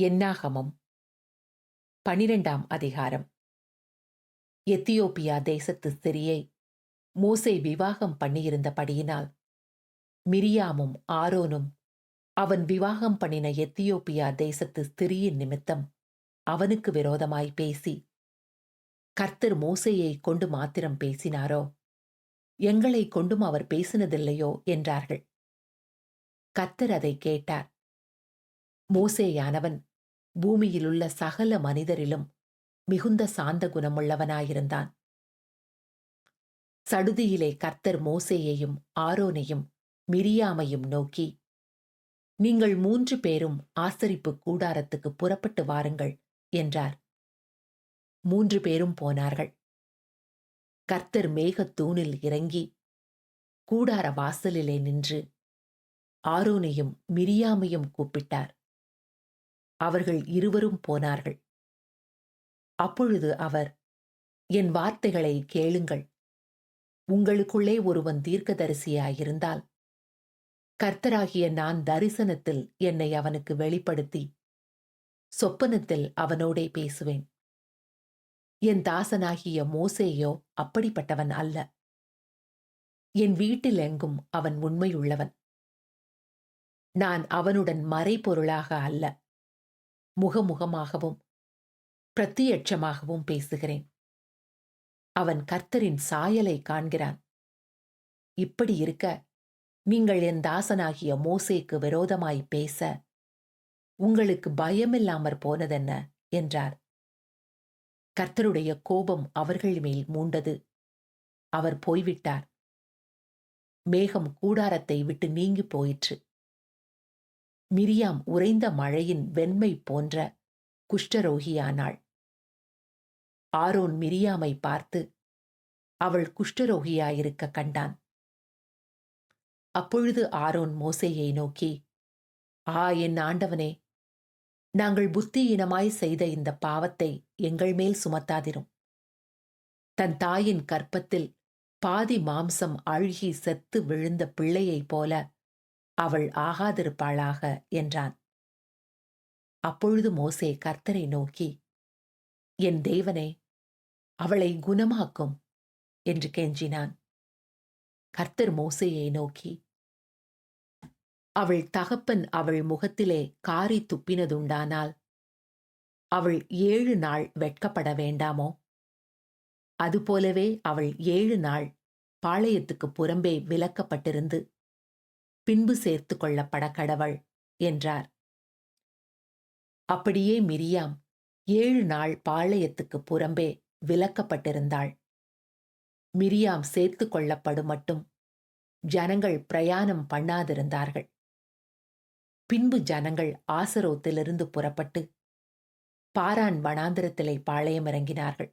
என்னாகமம். பனிரெண்டாம் அதிகாரம். எத்தியோப்பியா தேசத்து ஸ்திரியை மூசை விவாகம் பண்ணியிருந்தபடியினால் மிரியாமும் ஆரோனும் அவன் விவாகம் பண்ணின எத்தியோப்பியா தேசத்து ஸ்திரியின் நிமித்தம் அவனுக்கு விரோதமாய் பேசி கர்த்தர் மோசேயை கொண்டு மாத்திரம் பேசினாரோ? எங்களை கொண்டும் அவர் பேசினதில்லையோ? என்றார்கள். கர்த்தர் அதை கேட்டார். மோசேயானவன் பூமியிலுள்ள சகல மனிதரிலும் மிகுந்த சாந்த குணமுள்ளவனாயிருந்தான் சடுதியிலே கர்த்தர் மோசேயையும் ஆரோனையும் மிரியாமையும் நோக்கி நீங்கள் மூன்று பேரும் ஆசரிப்பு கூடாரத்துக்கு புறப்பட்டு வாருங்கள் என்றார். மூன்று பேரும் போனார்கள். கர்த்தர் மேகத்தூணில் இறங்கி கூடார வாசலிலே நின்று ஆரோனையும் மிரியாமையும் கூப்பிட்டார். அவர்கள் இருவரும் போனார்கள். அப்பொழுது அவர் என் வார்த்தைகளை கேளுங்கள். உங்களுக்குள்ளே ஒருவன் தீர்க்கதரிசியாயிருந்தால் கர்த்தராகிய நான் தரிசனத்தில் என்னை அவனுக்கு வெளிப்படுத்தி சொப்பனத்தில் அவனோடே பேசுவேன். என் தாசனாகிய மோசேயோ அப்படிப்பட்டவன் அல்ல. என் வீட்டில் எங்கும் அவன் உண்மையுள்ளவன். நான் அவனுடன் மறைபொருளாக அல்ல. முகமுகமாகவும் பிரத்தியட்சமாகவும் பேசுகிறேன். அவன் கர்த்தரின் சாயலை காண்கிறான். இப்படி இருக்க நீங்கள் என் தாசனாகிய மோசேக்கு விரோதமாய் பேச உங்களுக்கு பயமில்லாமற் போனதென்ன? என்றார். கர்த்தருடைய கோபம் அவர்கள் மேல் மூண்டது. அவர் போய்விட்டார். மேகம் கூடாரத்தை விட்டு நீங்கி போயிற்று. மிரியாம் உறைந்த மழையின் வெண்மை போன்ற குஷ்டரோகியானாள். ஆரோன் மிரியாமை பார்த்து அவள் குஷ்டரோகியாயிருக்க கண்டான். அப்பொழுது ஆரோன் மோசேயை நோக்கி ஆ என் ஆண்டவனே நாங்கள் புத்தியினமாய் செய்த இந்த பாவத்தை எங்கள் மேல் சுமத்தாதிரும். தன் தாயின் கற்பத்தில் பாதி மாம்சம் அழுகி செத்து விழுந்த பிள்ளையைப் போல அவள் ஆகாதிருப்பாளாக என்றான். அப்பொழுது மோசே கர்த்தரை நோக்கி என் தேவனே அவளை குணமாக்கும் என்று கெஞ்சினான். கர்த்தர் மோசையை நோக்கி அவள் தகப்பன் அவள் முகத்திலே காரி துப்பினதுண்டானால் அவள் ஏழு நாள் வெட்கப்பட வேண்டாமோ? அதுபோலவே அவள் ஏழு நாள் பாளையத்துக்கு புறம்பே விலக்கப்பட்டிருந்து பின்பு சேர்த்து கொள்ளப்பட கடவள் என்றார். அப்படியே மிரியாம் ஏழு நாள் பாளையத்துக்கு புறம்பே விலக்கப்பட்டிருந்தாள். மிரியாம் சேர்த்து கொள்ளப்படும் மட்டும் ஜனங்கள் பிரயாணம் பண்ணாதிருந்தார்கள். பின்பு ஜனங்கள் ஆசரோத்திலிருந்து புறப்பட்டு பாரான் வனாந்திரத்திலே பாளையமிறங்கினார்கள்.